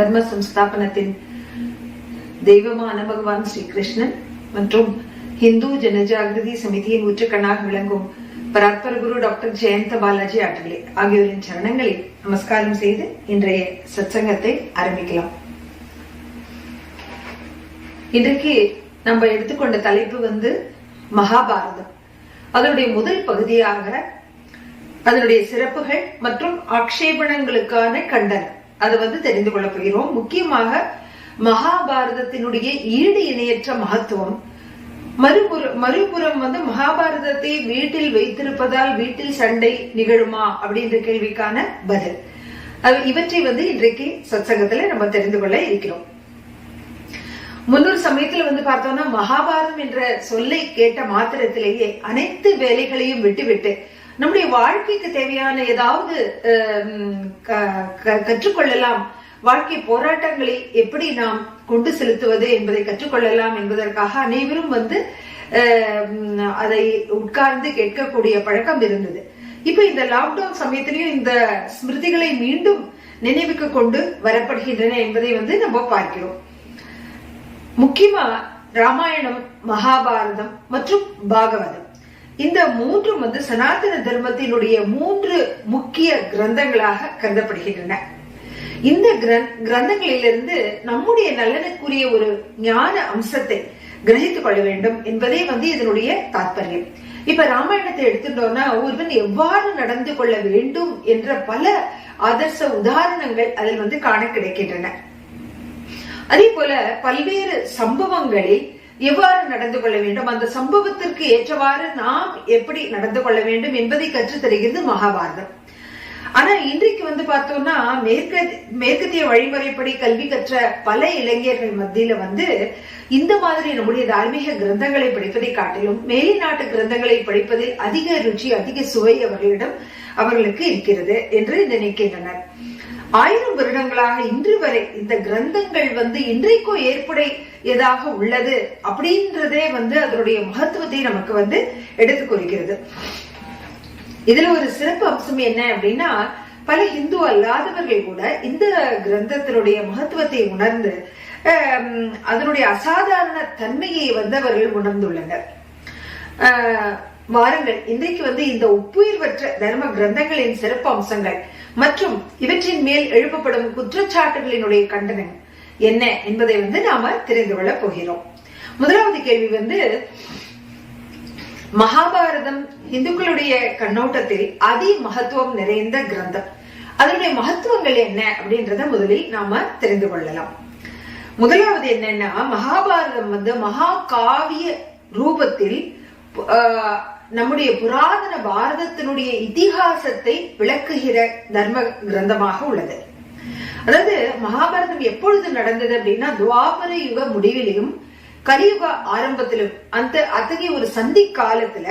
தர்ம சம்ஸ்தாபனத்தின் தெய்வமான பகவான் ஸ்ரீ கிருஷ்ணன் மற்றும் இந்து ஜனஜாகிருதி சமிதியின் ஊற்றுக்கண்ணாக விளங்கும் பராத்பர குரு டாக்டர் ஜெயந்த பாலாஜி ஆட்டலே ஆகியோரின் சரணங்களில் நமஸ்காரம் செய்து இன்றைய சத்சங்கத்தை ஆரம்பிக்கலாம். இன்றைக்கு நம்ம எடுத்துக்கொண்ட தலைப்பு வந்து மகாபாரதம். அதனுடைய முதல் பகுதியாக அதனுடைய சிறப்புகள் மற்றும் ஆக்ஷேபணங்களுக்கான கண்டனம். அதை வந்து தெரிந்து கொள்ள போகிறோம். முக்கியமாக மகாபாரதத்தினுடைய ஈடு இணையற்ற மகத்துவம். மறுபுறம் மறுபுறம் வந்து மகாபாரதத்தை வீட்டில் வைத்திருப்பதால் வீட்டில் சண்டை நிகழுமா அப்படின்ற கேள்விக்கான பதில். அது- இவற்றை வந்து இன்றைக்கு சத்சங்கத்துல நம்ம தெரிந்து கொள்ள இருக்கிறோம். முன்னொரு சமயத்துல வந்து பார்த்தோம்னா மகாபாரதம் என்ற சொல்லை கேட்ட மாத்திரத்திலேயே அனைத்து வேலைகளையும் விட்டுவிட்டு நம்முடைய வாழ்க்கைக்கு தேவையான ஏதாவது க- க- கற்றுக்கொள்ளலாம். வாழ்க்கை போராட்டங்களை எப்படி நாம் கொண்டு செலுத்துவது என்பதை கற்றுக்கொள்ளலாம் என்பதற்காக அனைவரும் வந்து அதை உட்கார்ந்து கேட்கக்கூடிய பழக்கம் இருந்தது. இப்ப இந்த லாக்டவுன் சமயத்திலையும் இந்த ஸ்மிருதிகளை மீண்டும் நினைவுக்கு கொண்டு வரப்படுகின்றன என்பதை வந்து நம்ம பார்க்கிறோம். முக்கியமா ராமாயணம் மகாபாரதம் மற்றும் பாகவதம். இந்த மூன்றும் வந்து சனாதன தர்மத்தினுடைய மூன்று முக்கிய கிரந்தங்களாக கருதப்படுகின்றன. இந்த கிரந்தங்களிலிருந்து நம்முடைய நலனுக்குரிய ஒரு ஞான அம்சத்தை கிரகித்துக் கொள்ள வேண்டும் என்பதே வந்து இதனுடைய தாற்பயம் இப்ப ராமாயணத்தை எடுத்துட்டோம்னா ஒருவன் எவ்வாறு நடந்து கொள்ள வேண்டும் என்ற பல ஆதர்ச உதாரணங்கள் அதில் வந்து காண கிடைக்கின்றன. அதே போல பல்வேறு சம்பவங்களில் எவ்வாறு நடந்து கொள்ள வேண்டும்? அந்த சம்பவத்திற்கு ஏற்றவாறு நாம் எப்படி நடந்து கொள்ள வேண்டும் என்பதை கற்று தருகிறது மகாபாரதம். ஆனா இன்றைக்கு வந்து பார்த்தோம்னா மேற்க மேற்கத்திய வழிமுறைப்படி கல்வி கற்ற பல இளைஞர்கள் மத்தியில வந்து இந்த மாதிரி நம்முடைய தார்மீக கிரந்தங்களை படிப்பதை காட்டிலும் மேல்நாட்டு கிரந்தங்களை படிப்பதில் அதிக ருச்சி அதிக சுவை அவர்களிடம் அவர்களுக்கு இருக்கிறது என்று நினைக்கின்றனர். ஆயிரம் வருடங்களாக இன்று வரை இந்த கிரந்தங்கள் வந்து இன்றைக்கும் ஏற்புடையதாக உள்ளது அப்படின்றதே வந்து அதனுடைய மகத்துவத்தை நமக்கு வந்து எடுத்து குறிக்கிறது இதுல ஒரு சிறப்பு அம்சம் என்ன அப்படின்னா பல இந்து அல்லாதவர்கள் கூட இந்த கிரந்தத்தினுடைய மகத்துவத்தை உணர்ந்து அதனுடைய அசாதாரண தன்மையை வந்து அவர்கள் உணர்ந்துள்ளனர். ஆஹ், வாருங்கள் இன்றைக்கு வந்து இந்த ஒப்புயிர்வற்ற தர்ம கிரந்தங்களின் சிறப்பு அம்சங்கள் மற்றும் இவற்றின் மேல் எழுப்பப்படும் குற்றச்சாட்டுகளினுடைய கண்டனம் என்ன என்பதை வந்து நாம தெரிந்து கொள்ள போகிறோம். முதலாவது கேள்வி வந்து மகாபாரதம் இந்துக்களுடைய கண்ணோட்டத்தில் அதி மகத்துவம் நிறைந்த கிரந்தம். அதனுடைய மகத்துவங்கள் என்ன அப்படின்றத முதலில் நாம தெரிந்து கொள்ளலாம். முதலாவது என்னன்னா மகாபாரதம் வந்து மகா காவிய ரூபத்தில் ஆஹ், நம்முடைய புராதன பாரதத்தினுடைய இதிகாசத்தை விளக்குகிற தர்ம கிரந்தமாக உள்ளது. அதாவது மகாபாரதம் எப்பொழுது நடந்தது அப்படின்னா துவாபர யுக முடிவிலும் கலியுக ஆரம்பத்திலும் அந்த அத்தகைய ஒரு சந்தி காலத்துல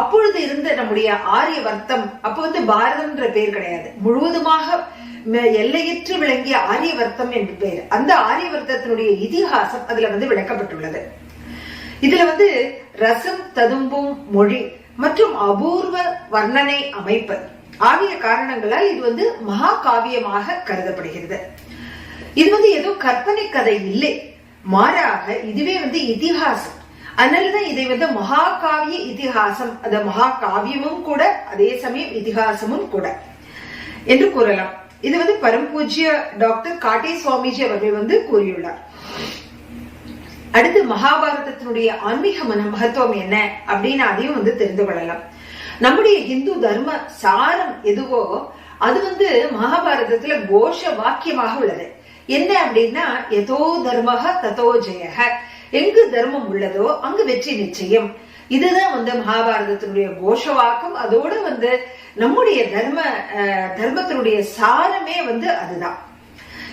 அப்பொழுது இருந்த நம்முடைய ஆரிய வர்த்தம் அப்ப வந்து பாரதம்ன்ற பேர் கிடையாது. முழுவதுமாக எல்லையற்று விளங்கிய ஆரிய வர்த்தம் என்று பெயர் அந்த ஆரிய வர்த்தத்தினுடைய இதிகாசம் அதுல வந்து விளக்கப்பட்டுள்ளது. இதுல வந்து ரசம் ததும்பும் மொழி மற்றும் அபூர்வ வர்ணனை அமைப்பு ஆகிய காரணங்களால் இது வந்து மகா காவியமாக கருதப்படுகிறது. இது வந்து ஏதோ கற்பனை கதை இல்லை. மாறாக இதுவே வந்து இதிகாசம். அதனாலதான் இதை வந்து மகாகாவிய இதிகாசம் அந்த மகா காவியமும் கூட அதே சமயம் இதிகாசமும் கூட என்று கூறலாம். இது வந்து பரம்பூஜ்ய டாக்டர் காட்டே சுவாமிஜி அவர்கள் வந்து கூறியுள்ளார். அடுத்து மகாபாரதத்தினுடைய ஆன்மீக மன மகத்துவம் என்ன அப்படின்னு அதையும் வந்து தெரிந்து கொள்ளலாம். நம்முடைய இந்து தர்ம சாரம் எதுவோ அது வந்து மகாபாரதத்துல கோஷ வாக்கியமாக உள்ளது. என்ன அப்படின்னா எதோ தர்மக ததோ ஜெயக எங்கு தர்மம் உள்ளதோ அங்கு வெற்றி நிச்சயம். இதுதான் வந்து மகாபாரதத்தினுடைய கோஷ வாக்கம். அதோட வந்து நம்முடைய தர்ம தர்மத்தினுடைய சாரமே வந்து அதுதான்.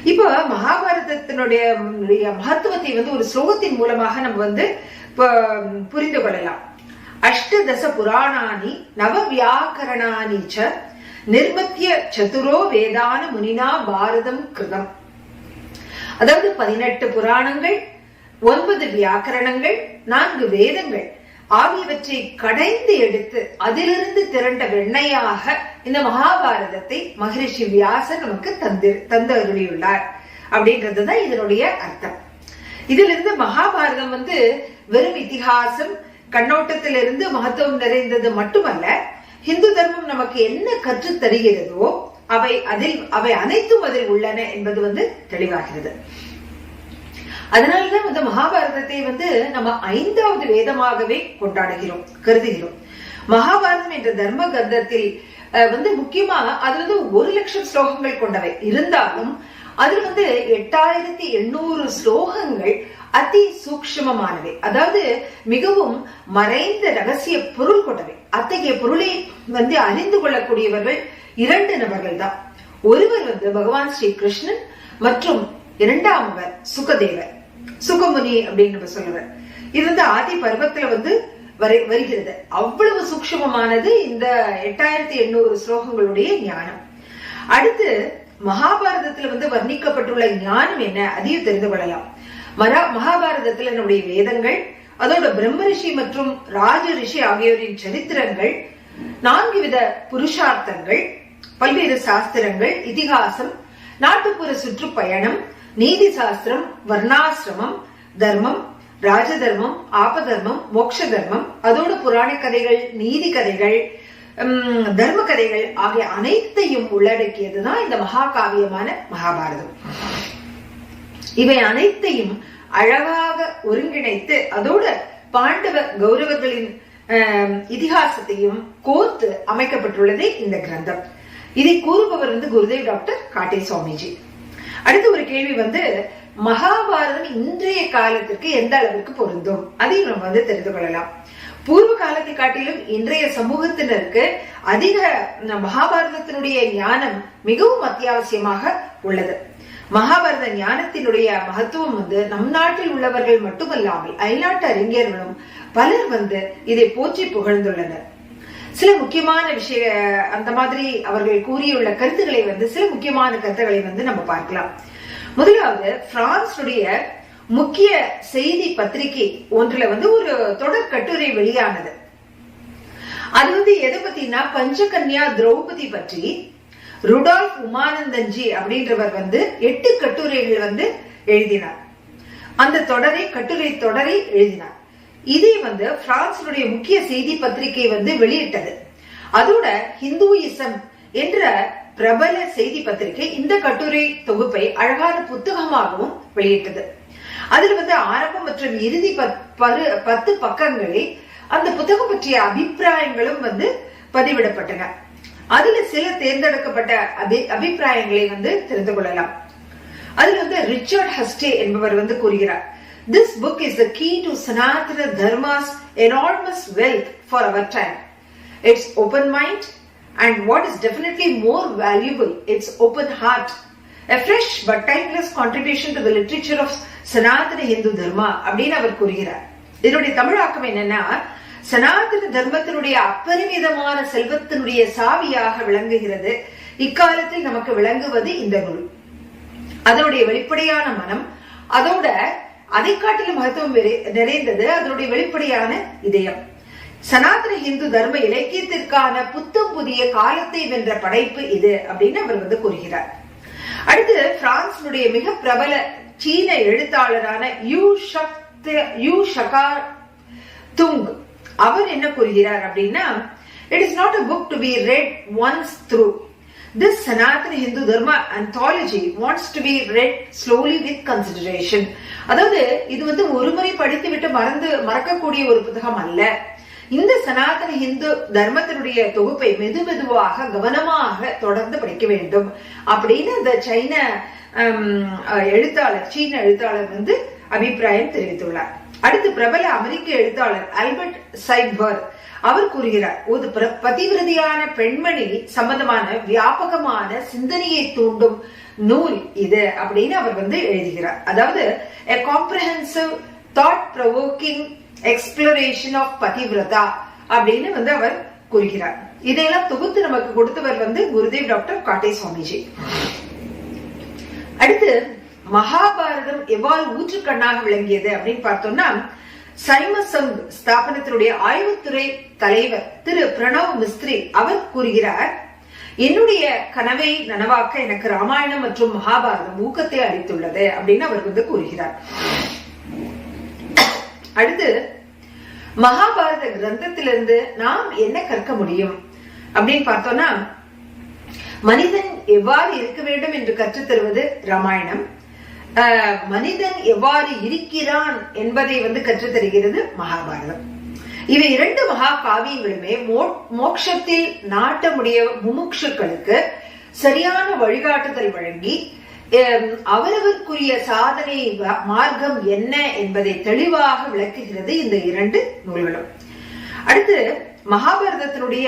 இப்போ மகாபாரதத்தினுடைய மகத்துவத்தை வந்து ஒரு ஸ்லோகத்தின் மூலமாக நம்ம வந்து புரிந்து கொள்ளலாம். அஷ்டதச புராணானி நவ வியாக்கரணானி ச நிர்மத்திய சதுரோ வேதான முனினா பாரதம் கிருதம். அதாவது பதினெட்டு புராணங்கள் ஒன்பது வியாக்கரணங்கள் நான்கு வேதங்கள். ஆகியவற்றை கடைந்து எடுத்து அதிலிருந்து திரண்ட வெண்ணையாக இந்த மகாபாரதத்தை மகரிஷி வியாசர் நமக்கு தந்து தந்து அருளியுள்ளார். அப்படின்றதுதான் இதனுடைய அர்த்தம். இதிலிருந்து மகாபாரதம் வந்து வெறும் இத்திஹாசம் கண்ணோட்டத்திலிருந்து மகத்துவம் நிறைந்தது மட்டுமல்ல இந்து தர்மம் நமக்கு என்ன கற்று தருகிறதோ அவை அதில் அவை அனைத்தும் அதில் உள்ளன என்பது வந்து தெளிவாகிறது. அதனாலதான் வந்து மகாபாரதத்தை வந்து நம்ம ஐந்தாவது வேதமாகவே கொண்டாடுகிறோம் கருதுகிறோம். மகாபாரதம் என்ற தர்ம கந்தத்தில் அஹ், வந்து முக்கியமா அது வந்து ஒரு லட்சம் ஸ்லோகங்கள் கொண்டவை. இருந்தாலும் அதுல வந்து எட்டாயிரத்தி எண்ணூறு ஸ்லோகங்கள் அதி சூக்ஷமமானவை. அதாவது மிகவும் மறைந்த ரகசிய பொருள் கொண்டவை. அத்தகைய பொருளை வந்து அறிந்து கொள்ளக்கூடியவர்கள் இரண்டு நபர்கள் தான். ஒருவர் வந்து பகவான் ஸ்ரீ கிருஷ்ணன் மற்றும் இரண்டாமவர் சுகதேவர். சுகமுனி அப்படின்னு நம்ம சொல்லுவேன் இது வந்து ஆதி பருவத்துல வந்து வரை- வருகிறது. அவ்வளவு சூக்ஷமமானது இந்த எட்டாயிரத்தி எண்ணூறு ஸ்லோகங்களுடைய ஞானம். அடுத்து மகாபாரதத்துல வந்து வர்ணிக்கப்பட்டுள்ள ஞானம் என்ன? அதையும் தெரிந்து கொள்ளலாம். மரா மகாபாரதத்துல நம்முடைய வேதங்கள் அதோட பிரம்ம ரிஷி மற்றும் ராஜ ரிஷி ஆகியோரின் சரித்திரங்கள் நான்கு வித புருஷார்த்தங்கள் பல்வேறு சாஸ்திரங்கள் இதிகாசம் நாட்டுப்புற சுற்றுப்பயணம் நீதி சாஸ்திரம் வர்ணாசிரமம் தர்மம் ராஜதர்மம் ஆபதர்மம் மோட்ச தர்மம் அதோடு புராண கதைகள் நீதி கதைகள் தர்ம கதைகள் ஆகிய அனைத்தையும் உள்ளடக்கியதுதான் இந்த மகாகாவியமான மகாபாரதம். இவை அனைத்தையும் அழகாக ஒருங்கிணைத்து அதோடு பாண்டவ கௌரவர்களின் இதிகாசத்தையும் கோர்த்து அமைக்கப்பட்டுள்ளதே இந்த கிரந்தம். இதை கூறுபவர் வந்து குருதேவ் டாக்டர் காட்டே சுவாமிஜி அடுத்து ஒரு கேள்வி வந்து மகாபாரதம் இன்றைய காலத்திற்கு எந்த அளவிற்கு பொருந்தும்? அதையும் நம்ம வந்து தெரிந்து கொள்ளலாம். பூர்வ காலத்தை காட்டிலும் இன்றைய சமூகத்தினருக்கு அதிக மகாபாரதத்தினுடைய ஞானம் மிகவும் அத்தியாவசியமாக உள்ளது. மகாபாரத ஞானத்தினுடைய மகத்துவம் வந்து நம் நாட்டில் உள்ளவர்கள் மட்டுமல்லாமல் அயல்நாட்டு அறிஞர்களும் பலர் வந்து இதை போற்றி புகழ்ந்துள்ளனர். சில முக்கியமான விஷய அந்த மாதிரி அவர்கள் கூறியுள்ள கருத்துக்களை வந்து சில முக்கியமான கருத்துக்களை வந்து நம்ம பார்க்கலாம். முதலாவது பிரான்சுடைய முக்கிய செய்தி பத்திரிகை ஒன்றுல வந்து ஒரு தொடர் கட்டுரை வெளியானது. அது வந்து எதை பத்தினா பஞ்சகன்யா திரௌபதி பற்றி ருடால்ஃப் உமானந்தன்ஜி அப்படின்றவர் வந்து எட்டு கட்டுரைகள் வந்து எழுதினார். அந்த தொடரை கட்டுரை தொடரை எழுதினார். இதை வந்து பிரான்சினுடைய முக்கிய செய்தி பத்திரிகை வந்து வெளியிட்டது. அதோட ஹிந்துயிசம் என்ற பிரபல செய்தி பத்திரிகை இந்த கட்டுரை தொகுப்பை அழகான புத்தகமாகவும் வெளியிட்டது. அதில் வந்து ஆரம்பம் மற்றும் இறுதி பரு- பத்து பக்கங்களில் அந்த புத்தகம் பற்றிய அபிப்பிராயங்களும் வந்து பதிவிடப்பட்டன. அதுல சில தேர்ந்தெடுக்கப்பட்ட அபி அபிப்பிராயங்களை வந்து தெரிந்து கொள்ளலாம். அதுல வந்து ரிச்சர்ட் ஹஸ்டே என்பவர் வந்து கூறுகிறார். This book is the key to Sanatana Dharma's enormous wealth for our time it's open mind and what is definitely more valuable it's open heart a fresh but timeless contribution to the literature of Sanatana Hindu Dharma அப்படின்னு அவர் கூறுகிறார். இதனுடைய தமிழாக்கம் என்னன்னா சனாதன தர்மத்தினுடைய அப்பரிமிதமான செல்வத்தினுடைய சாவியாக விளங்குகிறது. இக்காலத்தில் நமக்கு விளங்குவது இந்த குரு. அதனுடைய வெளிப்படையான மனம் அதோட அதை காட்டிலும் மகத்துவம் நிறைந்தது அதனுடைய வெளிப்படையான இதயம். சனாதன இந்து தர்ம இலக்கியத்திற்கான புத்தம் புதிய காலத்தை வென்ற படைப்பு இது அப்படின்னு அவர் வந்து கூறுகிறார். அடுத்து பிரான்சினுடைய மிக பிரபல சீன எழுத்தாளரான யூ ஷக் யூ ஷகா துங். அவர் என்ன கூறுகிறார் அப்படின்னா it is not a book to be read once through this Sanatana Hindu Dharma anthology wants to be read slowly with consideration அதாவது இது வந்து ஒருமுறை படித்து விட்டு மறந்து மறக்கக்கூடிய ஒரு புத்தகம் அல்ல. இந்த சனாதன இந்து தர்மத்தினுடைய தொகுப்பை மெது மெதுவாக கவனமாக தொடர்ந்து படிக்க வேண்டும். அப்படின்னு இந்த சைன எழுத்தாளர் சீன எழுத்தாளர் வந்து அபிப்பிராயம் தெரிவித்துள்ளார். அடுத்து பிரபல அமெரிக்க எழுத்தாளர் அல்பர்ட் சைபர் அவர் கூறுகிறார் ஒரு பதிவிரதியான பெண்மணி சம்பந்தமான வியாபகமான சிந்தனையை தூண்டும் நூல் இது அப்படின்னு அவர் வந்து எழுதுகிறார். அதாவது a comprehensive thought provoking exploration of Pativrata அப்படின்னு வந்து அவர் கூறுகிறார். இதையெல்லாம் தொகுத்து நமக்கு கொடுத்தவர் வந்து குருதேவ் டாக்டர் காட்டே சுவாமிஜி. அடுத்து மகாபாரதம் எவ்வாறு ஊற்றுக்கண்ணாக விளங்கியது அப்படின்னு பார்த்தோம்னா சைமசங் ஸ்தாபனத்தினுடைய ஆய்வுத்துறை தலைவர் திரு பிரணவ் மிஸ்திரி அவர் கூறுகிறார் என்னுடைய கனவை நனவாக்க எனக்கு ராமாயணம் மற்றும் மகாபாரதம் ஊக்கத்தை அளித்துள்ளது அப்படின்னு அவர் வந்து கூறுகிறார். அடுத்து மகாபாரத கிரந்தத்திலிருந்து நாம் என்ன கற்க முடியும் அப்படின்னு பார்த்தோம்னா மனிதன் எவ்வாறு இருக்க வேண்டும் என்று கற்றுத் தருவது ராமாயணம். ஆஹ் மனிதன் எவ்வாறு இருக்கிறான் என்பதை வந்து கற்றுத்தருகிறது மகாபாரதம். இவை இரண்டு மகா காவியங்களுமே மோ- மோட்சத்தில் நாட்டமுடைய முமுட்சுக்களுக்கு சரியான வழிகாட்டுதல் வழங்கி அவரவருக்குரிய சாதனை மார்க்கம் என்ன என்பதை தெளிவாக விளக்குகிறது இந்த இரண்டு நூல்களும். அடுத்து மகாபாரதத்தினுடைய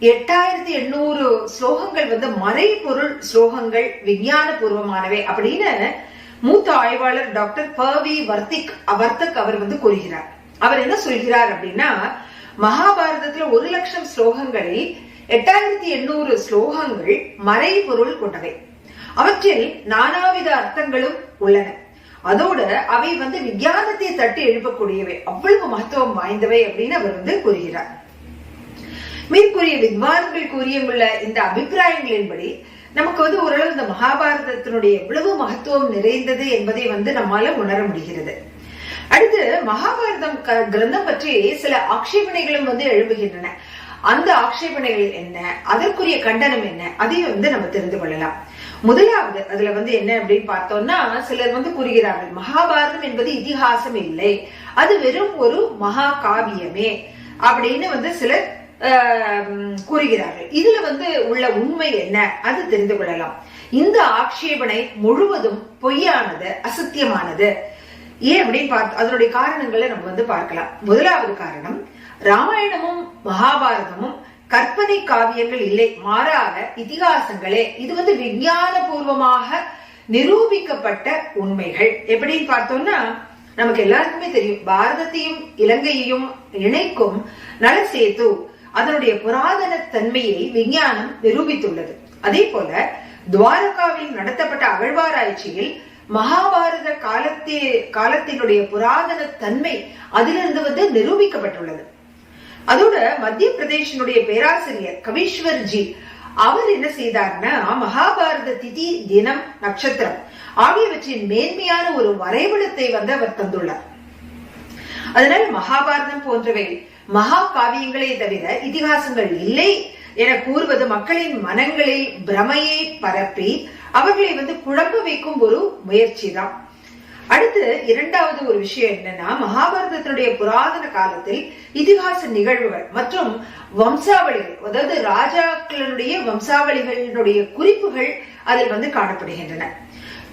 எட்டாயிரத்தி எண்ணூறு ஸ்லோகங்கள் வந்து மறைபொருள் ஸ்லோகங்கள் விஞ்ஞான பூர்வமானவை அப்படின்னு மூத்த ஆய்வாளர் டாக்டர் பவி வர்த்திக் வர்த்தக் அவர் வந்து கூறுகிறார். அவர் என்ன சொல்கிறார் அப்படின்னா மகாபாரதத்துல ஒரு லட்சம் ஸ்லோகங்களில் எட்டாயிரத்தி எண்ணூறு ஸ்லோகங்கள் மறைபொருள் கொண்டவை. அவற்றில் நானாவித அர்த்தங்களும் உள்ளன. அதோடு அவை வந்து விஞ்ஞானத்தை தட்டி எழுப்பக்கூடியவை. அவ்வளவு மகத்துவம் வாய்ந்தவை அப்படின்னு அவர் வந்து கூறுகிறார். மேற்கூறிய வித்வான்கள் கூறியுள்ள இந்த அபிப்பிராயங்களின்படி நமக்கு வந்து ஓரளவு இந்த மகாபாரதத்தினுடைய எவ்வளவு மகத்துவம் நிறைந்தது என்பதை வந்து நம்மால உணர முடிகிறது. அடுத்து மகாபாரதம் கிரந்தம் பற்றி சில ஆட்சேபனைகளும் வந்து எழும்புகின்றன. அந்த ஆட்சேபனைகள் என்ன? அதற்குரிய கண்டனம் என்ன? அதையும் வந்து நம்ம தெரிந்து கொள்ளலாம். முதலாவது அதுல வந்து என்ன அப்படின்னு பார்த்தோம்னா சிலர் வந்து கூறுகிறார்கள் மகாபாரதம் என்பது இதிகாசம் இல்லை. அது வெறும் ஒரு மகா காவியமே அப்படின்னு வந்து சிலர் ஆஹ், கூறுகிறார்கள். இதுல வந்து உள்ள உண்மை என்ன? அது தெரிந்து கொள்ளலாம். இந்த ஆட்சேபனை முழுவதும் பொய்யானது அசத்தியமானது. ஏன் அப்படின்னு பார்த்து அதனுடைய காரணங்களை நம்ம வந்து பார்க்கலாம். முதலாவது காரணம் ராமாயணமும் மகாபாரதமும் கற்பனை காவியங்கள் இல்லை. மாறாக இதிகாசங்களே இது வந்து விஞ்ஞான பூர்வமாக நிரூபிக்கப்பட்ட உண்மைகள். எப்படின்னு பார்த்தோம்னா நமக்கு எல்லாருக்குமே தெரியும். பாரதத்தையும் இலங்கையையும் இணைக்கும் நலசேது அதனுடைய புராதன தன்மையை விஞ்ஞானம் நிரூபித்துள்ளது. அதே போல துவாரகாவில் நடத்தப்பட்ட அகழ்வாராய்ச்சியில் மகாபாரத காலத்தே காலத்தினுடைய புராதன தன்மை அதிலிருந்து வந்து நிரூபிக்கப்பட்டுள்ளது. அதோட மத்திய பிரதேசனுடைய பேராசிரியர் கவீஸ்வர் ஜி அவர் என்ன செய்தார்னா மகாபாரத திதி தினம் நட்சத்திரம் ஆகியவற்றின் மேன்மையான ஒரு வரைபடத்தை வந்து அவர் தந்துள்ளார். அதனால் மகாபாரதம் போன்றவை மகா காவியங்களே தவிர இதிகாசங்கள் இல்லை என கூறுவது மக்களின் மனங்களில் பிரமையை பரப்பி அவர்களை வந்து குழம்ப வைக்கும் ஒரு முயற்சி தான் அடுத்து இரண்டாவது ஒரு விஷயம் என்னன்னா மகாபாரதத்தினுடைய புராதன காலத்தில் இதிகாச நிகழ்வுகள் மற்றும் வம்சாவளிகள் அதாவது ராஜாக்களுடைய வம்சாவளிகளினுடைய குறிப்புகள் அதில் வந்து காணப்படுகின்றன.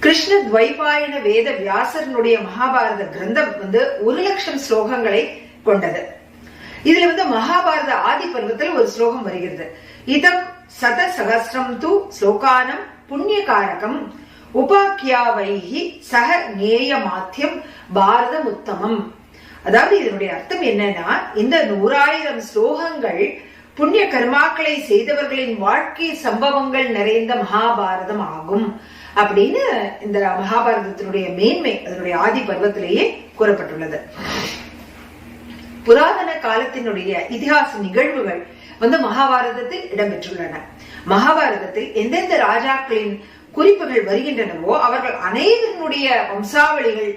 கிருஷ்ண துவைபாயன வேத வியாசரனுடைய மகாபாரத கிரந்தம் வந்து ஒரு லட்சம் ஸ்லோகங்களை கொண்டது. இதுல வந்து மகாபாரத ஆதி பருவத்தில் ஒரு ஸ்லோகம் வருகிறது. இதம் சத சகசிரம் து ஸ்லோகானம் புண்ணியகாரகம். உபாக்கியாவைகி சக நேய மாத்தியம் பாரதம் உத்தமம் அதாவது இதனுடைய அர்த்தம் என்னன்னா இந்த நூறாயிரம் ஸ்லோகங்கள் புண்ணிய கர்மாக்களை செய்தவர்களின் வாழ்க்கை சம்பவங்கள் நிறைந்த மகாபாரதம் ஆகும். அப்படின்னு இந்த மகாபாரதத்தினுடைய மேன்மை அதனுடைய ஆதி பருவத்திலேயே கூறப்பட்டுள்ளது. புராதன காலத்தினுடைய இதிகாச நிகழ்வுகள் வந்து மகாபாரதத்தில் இடம்பெற்றுள்ளன. மகாபாரதத்தில் எந்தெந்த ராஜாக்களின் குறிப்புகள் வருகின்றனவோ அவர்கள் அனைவருடைய வம்சாவளிகள்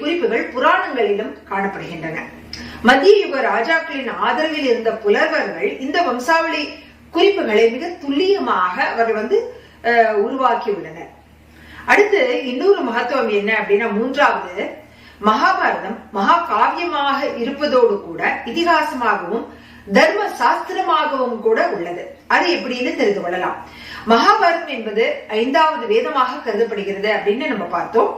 குறிப்புகள் புராணங்களிலும் காணப்படுகின்றன. மத்திய யுக ராஜாக்களின் ஆதரவில் இருந்த புலவர்கள் இந்த வம்சாவளி குறிப்புகளை மிக துல்லியமாக அவர்கள் வந்து அஹ், உருவாக்கியுள்ளனர். அடுத்து இன்னொரு மகத்துவம் என்ன அப்படின்னா மூன்றாவது மகாபாரதம் மகா காவியமாக இருப்பதோடு கூட இதிகாசமாகவும் தர்ம சாஸ்திரமாகவும் கூட உள்ளது. அது எப்படின்னு தெரிந்து கொள்ளலாம். மகாபாரதம் என்பது ஐந்தாவது வேதமாக கருதப்படுகிறது அப்படின்னு நம்ம பார்த்தோம்.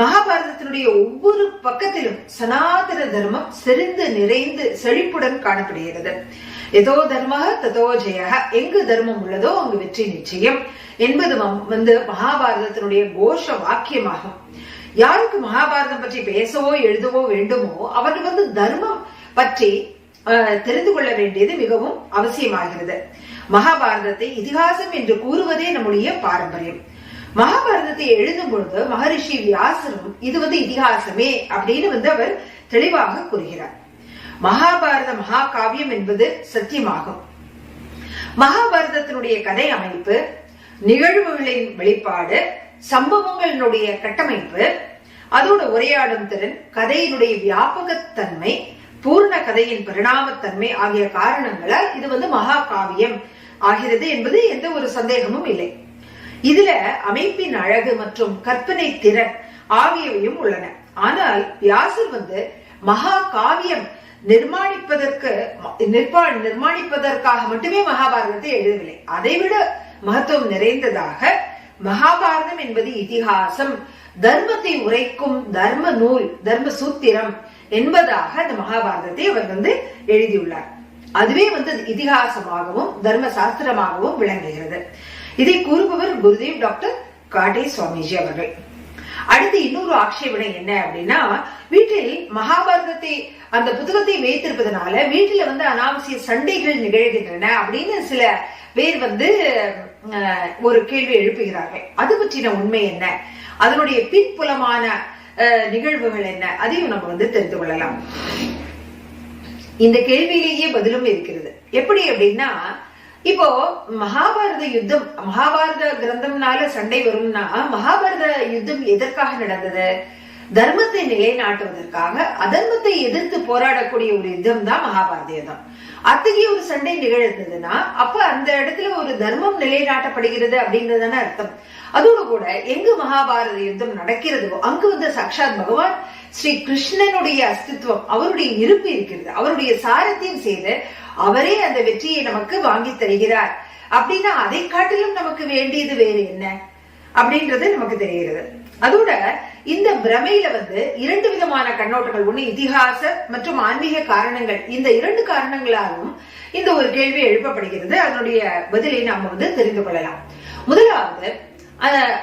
மகாபாரதத்தினுடைய ஒவ்வொரு பக்கத்திலும் சனாதன தர்மம் செறிந்து நிறைந்து செழிப்புடன் காணப்படுகிறது. எதோ தர்ம ததோ ஜெய எங்கு தர்மம் உள்ளதோ அங்கு வெற்றி நிச்சயம் என்பது வந்து மகாபாரதத்தினுடைய கோஷ வாக்கியமாகும். யாருக்கு மகாபாரதம் பற்றி பேசவோ எழுதவோ வேண்டுமோ அவர்கள் வந்து தர்மம் பற்றி தெரிந்து கொள்ள வேண்டியது மிகவும் அவசியமாகிறது. மகாபாரதத்தை இதிகாசம் என்று கூறுவதே நம்முடைய பாரம்பரியம். மகாபாரதத்தை எழுதும் பொழுது மகரிஷி வியாசரும் இது வந்து இதிகாசமே அப்படின்னு வந்து அவர் தெளிவாக கூறுகிறார். மகாபாரத மகாகாவியம் என்பது சத்தியமாகும். மகாபாரதத்தினுடைய கதை அமைப்பு நிகழ்வுகளின் வெளிப்பாடு சம்பவங்களினுடைய கட்டமைப்பு அதோட உரையாடும் திறன் கதையினுடைய வியாபகத்தன்மை பூர்ண கதையின் பரிணாமத்தன்மை ஆகிய காரணங்களால் இது வந்து மகாகாவியம் ஆகிறது என்பது எந்த ஒரு சந்தேகமும் இல்லை. இதுல அமைப்பின் அழகு மற்றும் கற்பனை திறன் ஆகியவையும் உள்ளன. ஆனால் வியாசர் வந்து மகா காவியம் நிர்மாணிப்பதற்கு நிர்பா நிர்மாணிப்பதற்காக மட்டுமே மகாபாரதத்தை எழுதவில்லை. அதைவிட மகத்துவம் நிறைந்ததாக மகாபாரதம் என்பது இதிகாசம். தர்மத்தை உரைக்கும் தர்ம நூல் தர்ம சூத்திரம் என்பதாக அந்த மகாபாரதத்தை அவர் வந்து எழுதியுள்ளார். அதுவே வந்து இதிகாசமாகவும் தர்ம சாஸ்திரமாகவும் விளங்குகிறது. இதை கூறுபவர் குருதேவ் டாக்டர் காட்டே சுவாமிஜி அவர்கள். அடுத்து இன்னொரு ஆட்சேபனை என்ன அப்படின்னா வீட்டில் மகாபாரதத்தை அந்த புத்தகத்தை வைத்திருப்பதனால வீட்டில வந்து அனாவசிய சண்டைகள் நிகழ்கின்றன அப்படின்னு சில பேர் வந்து அஹ், ஒரு கேள்வி எழுப்புகிறார்கள். அது பற்றின உண்மை என்ன? அதனுடைய பின்புலமான அஹ், நிகழ்வுகள் என்ன? அதையும் நம்ம வந்து தெரிந்து கொள்ளலாம். இந்த கேள்வியிலேயே பதிலும் இருக்கிறது. எப்படி அப்படின்னா இப்போ மகாபாரத யுத்தம் மகாபாரத கிரந்தம்னால சண்டை வரும்னா மகாபாரத யுத்தம் எதற்காக நடந்தது? தர்மத்தை நிலைநாட்டுவதற்காக அதர்மத்தை எதிர்த்து போராடக்கூடிய ஒரு யுத்தம் தான் மகாபாரத யுத்தம் அத்தகைய ஒரு சண்டை நிகழ்ந்ததுன்னா அப்ப அந்த இடத்துல ஒரு தர்மம் நிலைநாட்டப்படுகிறது அப்படிங்கறதுதானே அர்த்தம். அதோடு கூட எங்கு மகாபாரத யுத்தம் நடக்கிறதோ அங்கு வந்து சாட்சாத் பகவான் ஸ்ரீ கிருஷ்ணனுடைய அஸ்தித்வம் அவருடைய இருப்பு இருக்கிறது. அவருடைய சாரத்தையும் செய்து அவரே அந்த வெற்றியை நமக்கு வாங்கி தருகிறார். அப்படின்னா அதை காட்டிலும் நமக்கு வேண்டியது வேறு என்ன? அப்படின்றது நமக்கு தெரிகிறது. அதோட இந்த பிரமையில வந்து இரண்டு விதமான கண்ணோட்டங்கள். ஒண்ணு இதிகாச மற்றும் ஆன்மீக காரணங்கள். இந்த இரண்டு காரணங்களாலும் இந்த ஒரு கேள்வி எழுப்பப்படுகிறது. அதனுடைய பதிலை நாம வந்து தெரிந்து கொள்ளலாம். முதலாவது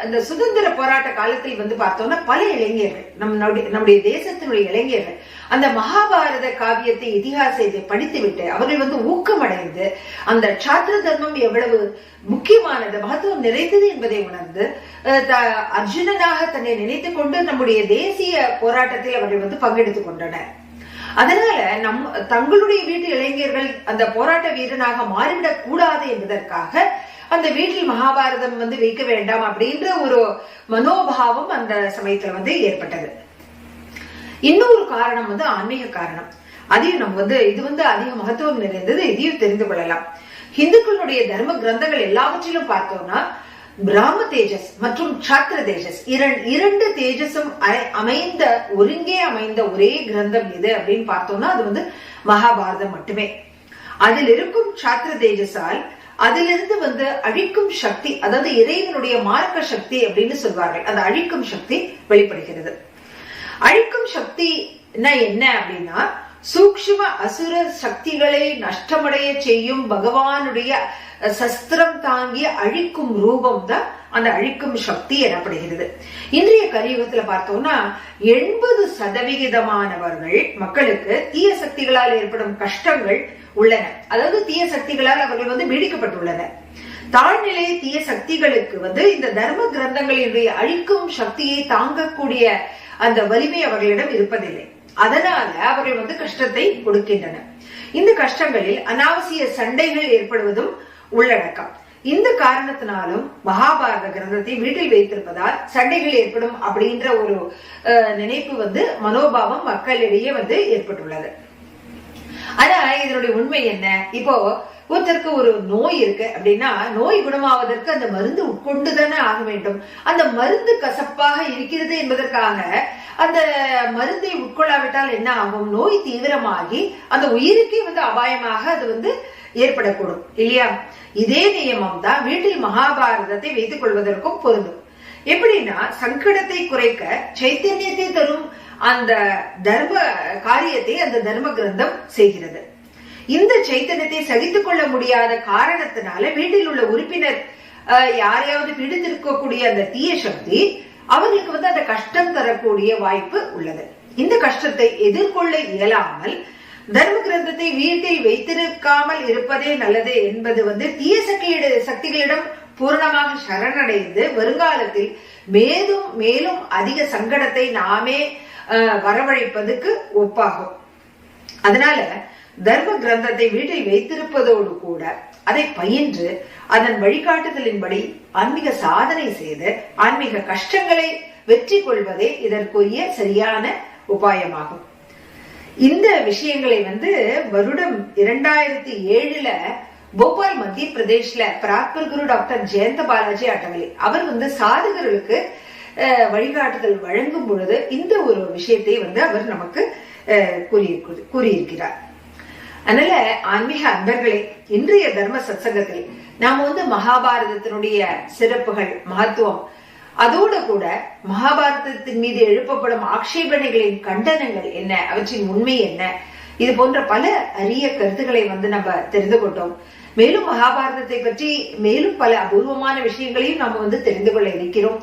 அந்த சுதந்திர போராட்ட காலத்தில் வந்து பார்த்தோம்னா பல இளைஞர்கள் நம் நம்முடைய- தேசத்தினுடைய இளைஞர்கள் அந்த மகாபாரத காவியத்தை இதிகாசத்தை படித்துவிட்டு அவர்கள் வந்து ஊக்கமடைந்து அந்த சாத்திர தர்மம் எவ்வளவு முக்கியமானது மகத்துவம் நிறைந்தது என்பதை உணர்ந்து அஹ், த- அர்ஜுனனாக தன்னை நினைத்துக் கொண்டு நம்முடைய தேசிய போராட்டத்தில் அவர்கள் வந்து பங்கெடுத்துக் கொண்டனர். அதனால நம் தங்களுடைய வீட்டு இளைஞர்கள் அந்த போராட்ட வீரனாக மாறிவிடக் கூடாது என்பதற்காக அந்த வீட்டில் மகாபாரதம் வந்து வைக்க வேண்டாம் அப்படின்ற ஒரு மனோபாவம் அந்த சமயத்துல வந்து ஏற்பட்டது. இன்னொரு காரணம் வந்து ஆன்மீக காரணம். அதையும் நம்ம வந்து இது வந்து அதிக மகத்துவம் நிறைந்தது இதையும் தெரிந்து கொள்ளலாம். இந்துக்களுடைய தர்ம கிரந்தங்கள் எல்லாவற்றிலும் பார்த்தோம்னா பிராம தேஜஸ் மற்றும் சாத்திர தேஜஸ். இரண்- இரண்டு தேஜஸும் அமைந்த ஒருங்கே அமைந்த ஒரே கிரந்தம் எது அப்படின்னு பார்த்தோம்னா அது வந்து மகாபாரதம் மட்டுமே. அதில் இருக்கும் சாத்திர தேஜஸால் அதிலிருந்து வந்து அழிக்கும் சக்தி அதாவது இறைவனுடைய மார்க்க சக்தி அப்படின்னு சொல்வார்கள். அந்த அழிக்கும் சக்தி வெளிப்படுகிறது. அழிக்கும் சக்தினா என்ன அப்படின்னா சூக்ஷ்ம அசுர சக்திகளை நஷ்டமடைய செய்யும் பகவானுடைய சஸ்திரம் தாங்கிய அழிக்கும் ரூபம் தான் அந்த அழிக்கும் சக்தி எனப்படுகிறது. இன்றைய கலியுகத்துல பார்த்தோம்னா எண்பது சதவிகிதமானவர்கள் மக்களுக்கு தீய சக்திகளால் ஏற்படும் கஷ்டங்கள் உள்ளன. அதாவது தீய சக்திகளால் அவர்கள் வந்து பீடிக்கப்பட்டுள்ளனர் தாழ்நிலை தீய சக்திகளுக்கு வந்து இந்த தர்ம கிரந்தங்களினுடைய அழிக்கும் சக்தியை தாங்கக்கூடிய அந்த வலிமை அவர்களிடம் இருப்பதில்லை. அதனால அவர்கள் வந்து கஷ்டத்தை கொடுக்கின்றனர். இந்த கஷ்டங்களில் அனாவசிய சண்டைகள் ஏற்படுவதும் உள்ளடக்கம். இந்த காரணத்தினாலும் மகாபாரத கிரந்தத்தை வீட்டில் வைத்திருப்பதால் சண்டைகள் ஏற்படும் அப்படின்ற ஒரு அஹ், நினைப்பு வந்து மனோபாவம் மக்களிடையே வந்து ஏற்பட்டுள்ளது. ஆனா இதனுடைய உண்மை என்ன? இப்போ ஒருத்தருக்கு ஒரு நோய் இருக்கு அப்படின்னா நோய் குணமாவதற்கு அந்த மருந்து உட்கொண்டு தானே ஆக வேண்டும். அந்த மருந்து கசப்பாக இருக்கிறது என்பதற்காக அந்த மருந்தை உட்கொள்ளாவிட்டால் என்ன ஆகும்? நோய் தீவிரமாகி அந்த உயிருக்கே வந்து அபாயமாக அது வந்து ஏற்படக்கூடும். இல்லையா? இதே நியமம் தான் வீட்டில் மகாபாரதத்தை வைத்துக் கொள்வதற்கும் பொருந்தும். எப்படின்னா சங்கடத்தை குறைக்க சைத்தன்யத்தை தரும் அந்த தர்ம காரியத்தை அந்த தர்ம கிரந்தம் செய்கிறது. இந்த சைத்தன்யத்தை சகித்துக் கொள்ள முடியாத காரணத்தினால வீட்டில் உள்ள உறுப்பினர் அஹ், யாரையாவது பிடித்திருக்கக்கூடிய அந்த தீய சக்தி அவர்களுக்கு வந்து அந்த கஷ்டம் தரக்கூடிய வாய்ப்பு உள்ளது. இந்த கஷ்டத்தை எதிர்கொள்ள இயலாமல் தர்ம கிரந்தத்தை வீட்டில் வைத்திருக்காமல் இருப்பதே நல்லது என்பது வந்து தீய சக்தியிட சக்திகளிடம் பூரணமாக சரணடைந்து வருங்காலத்தில் மேலும் மேலும் அதிக சங்கடத்தை நாமே வரவழைப்பதுக்கு ஒப்பாகும். அதனால தர்ம கிரந்தத்தை வீட்டில் வைத்திருப்பதோடு கூட அதை பயின்று அதன் வழிகாட்டுதலின்படி ஆன்மீக சாதனை செய்து ஆன்மீக கஷ்டங்களை வெற்றி கொள்வதே இதற்குரிய சரியான உபாயமாகும். இந்த விஷயங்களை வந்து வருடம் இரண்டாயிரத்தி ஏழுல போபால் மத்திய பிரதேஷ்ல பிராக்பர் குரு டாக்டர் ஜெயந்த பாலாஜி அட்டவலி அவர் வந்து சாதகர்களுக்கு வழிகாட்டுதல் வழங்கும் பொழுது இந்த ஒரு விஷயத்தை வந்து அவர் நமக்கு அஹ், கூறியிருக்கிறார். அதனால ஆன்மீக அன்பர்களே இன்றைய தர்ம சத்சங்கத்தில் நாம வந்து மகாபாரதத்தினுடைய சிறப்புகள் மகத்துவம் அதோடு கூட மகாபாரதத்தின் மீது எழுப்பப்படும் ஆக்ஷேபனைகளின் கண்டனங்கள் என்ன அவற்றின் உண்மை என்ன இது போன்ற பல அரிய கருத்துக்களை வந்து நம்ம தெரிந்து கொண்டோம். மேலும் மகாபாரதத்தை பற்றி மேலும் பல அபூர்வமான விஷயங்களையும் நாம வந்து தெரிந்து கொள்ள இருக்கிறோம்.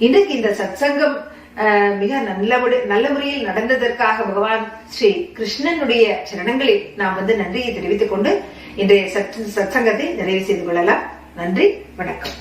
இன்றைக்கு இந்த சத்சங்கம் அஹ், மிக நல்ல நல்ல முறையில் நடந்ததற்காக பகவான் ஸ்ரீ கிருஷ்ணனுடைய சரணங்களில் நாம் வந்து நன்றியை தெரிவித்துக் கொண்டு இன்றைய சத் சத்சங்கத்தை நிறைவு செய்து கொள்ளலாம். நன்றி வணக்கம்.